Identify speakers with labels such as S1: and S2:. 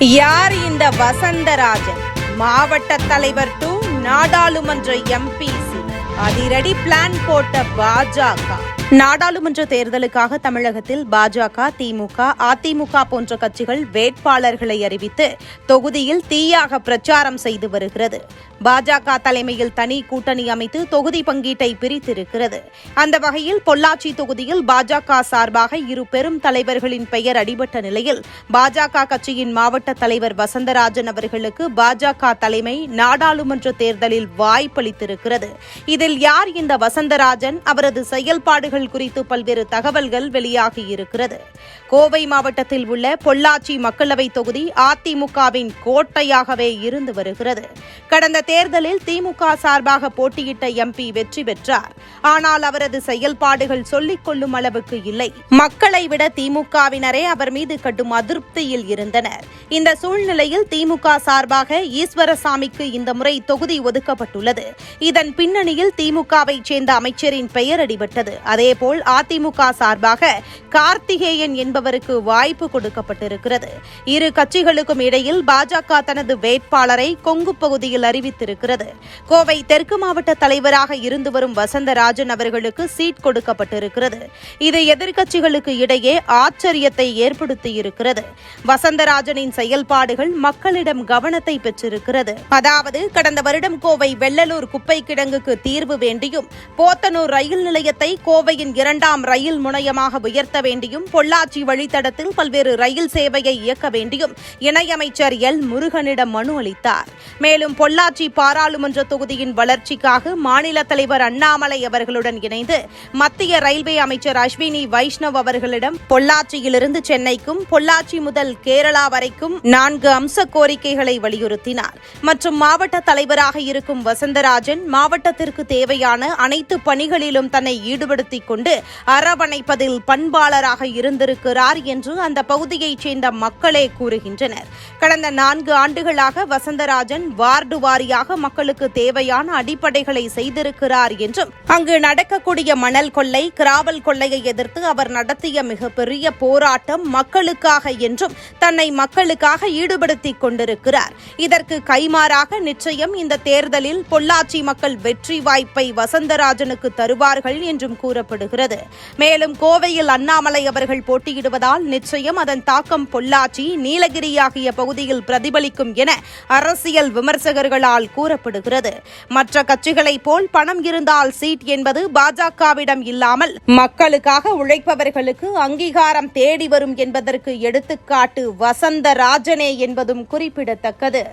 S1: யார் இந்த வசந்தராஜன்? மாவட்ட தலைவர் டு நாடாளுமன்ற எம்பிசி அதிரடி பிளான் போட்ட பாஜக நாடாளுமன்ற தேர்தலுக்காக தமிழகத்தில் பாஜக திமுக அதிமுக போன்ற கட்சிகள் வேட்பாளர்களை அறிவித்து தொகுதியில் தீயாக பிரச்சாரம் செய்து வருகிறது. பாஜக தலைமையில் தனி கூட்டணி அமைத்து தொகுதி பங்கீட்டை பிரித்திருக்கிறது. அந்த வகையில் பொள்ளாச்சி தொகுதியில் பாஜக சார்பாக இரு பெரும் தலைவர்களின் பெயர் அடிபட்ட நிலையில் பாஜக கட்சியின் மாவட்ட தலைவர் வசந்தராஜன் அவர்களுக்கு பாஜக தலைமை நாடாளுமன்ற தேர்தலில் வாய்ப்பளித்திருக்கிறது. இதில் யார் இந்த வசந்தராஜன்? அவரது செயல்பாடுகள் குறித்து பல்வேறு தகவல்கள் வெளியாகியிருக்கிறது. கோவை மாவட்டத்தில் உள்ள பொள்ளாச்சி மக்களவை தொகுதி அதிமுகவின் கோட்டையாகவே இருந்து வருகிறது. கடந்த தேர்தலில் திமுக சார்பாக போட்டியிட்ட எம்பி வெற்றி பெற்றார். ஆனால் அவரது செயல்பாடுகள் சொல்லிக் கொள்ளும் அளவுக்கு இல்லை. மக்களை விட திமுகவினரே அவர் மீது கடும் அதிருப்தியில் இருந்தனர். இந்த சூழ்நிலையில் திமுக சார்பாக ஈஸ்வரசாமிக்கு இந்த முறை தொகுதி ஒதுக்கப்பட்டுள்ளது. இதன் பின்னணியில் திமுகவை சேர்ந்த அமைச்சரின் பெயர் அடிபட்டது அதே அதேபோல் அதிமுக சார்பாக கார்த்திகேயன் என்பவருக்கு வாய்ப்பு கொடுக்கப்பட்டிருக்கிறது. இரு கட்சிகளுக்கும் இடையில் பாஜக தனது வேட்பாளரை கொங்கு பகுதியில் அறிவித்திருக்கிறது. கோவை தெற்கு மாவட்ட தலைவராக இருந்து வரும் வசந்தராஜன் அவர்களுக்கு சீட் கொடுக்கப்பட்டிருக்கிறது. இது எதிர்க்கட்சிகளுக்கு இடையே ஆச்சரியத்தை ஏற்படுத்தியிருக்கிறது. வசந்தராஜனின் செயல்பாடுகள் மக்களிடம் கவனத்தை பெற்றிருக்கிறது. அதாவது கடந்த வருடம் கோவை வெள்ளலூர் குப்பை கிடங்குக்கு தீர்வு வேண்டியும் போத்தனூர் ரயில் நிலையத்தை கோவை கோவையின் இரண்டாம் ரயில் முனையமாக உயர்த்த வேண்டியும் பொள்ளாச்சி வழித்தடத்தில் பல்வேறு ரயில் சேவையை இயக்க வேண்டியும் இணையமைச்சர் எல் முருகனிடம் மனு அளித்தார். மேலும் பொள்ளாச்சி பாராளுமன்ற தொகுதியின் வளர்ச்சிக்காக மாநில தலைவர் அண்ணாமலை அவர்களுடன் இணைந்து மத்திய ரயில்வே அமைச்சர் அஸ்வினி வைஷ்ணவ் அவர்களிடம் பொள்ளாச்சியிலிருந்து சென்னைக்கும் பொள்ளாச்சி முதல் கேரளா வரைக்கும் நான்கு அம்ச கோரிக்கைகளை வலியுறுத்தினார். மற்றும் மாவட்ட தலைவராக இருக்கும் வசந்தராஜன் மாவட்டத்திற்கு தேவையான அனைத்து பணிகளிலும் தன்னை ஈடுபடுத்திக் கொண்டு அரவணைப்பதில் பண்பாளராக இருந்திருக்கிறார் என்று அந்த பகுதியைச் சேர்ந்த மக்களே கூறுகின்றனர். கடந்த நான்கு ஆண்டுகளாக வசந்தராஜன் வார்டு வாரியாக மக்களுக்கு தேவையான அடிப்படைகளை செய்திருக்கிறார் என்றும் அங்கு நடக்கக்கூடிய மணல் கொள்ளை கிராவல் கொள்ளையை எதிர்த்து அவர் நடத்திய மிகப்பெரிய போராட்டம் மக்களுக்காக என்றும் தன்னை மக்களுக்காக ஈடுபடுத்திக் கொண்டிருக்கிறார். இதற்கு கைமாறாக நிச்சயம் இந்த தேர்தலில் பொள்ளாச்சி மக்கள் வெற்றி வாய்ப்பை வசந்தராஜனுக்கு தருவார்கள் என்றும் கூறப்படுகிறது மேலும் கோவையில் அண்ணாமலை அவர்கள் போட்டியிடுவதால் நிச்சயம் அதன் தாக்கம் பொள்ளாச்சி நீலகிரி ஆகிய பகுதியில் பிரதிபலிக்கும் என அரசியல் விமர்சகர்களால் கூறப்படுகிறது. மற்ற கட்சிகளைப் போல் பணம் இருந்தால் சீட் என்பது பாஜகவிடம் இல்லாமல் மக்களுக்காக உழைப்பவர்களுக்கு அங்கீகாரம் தேடி வரும் என்பதற்கு எடுத்துக்காட்டு வசந்த ராஜனே என்பதும் குறிப்பிடத்தக்கது.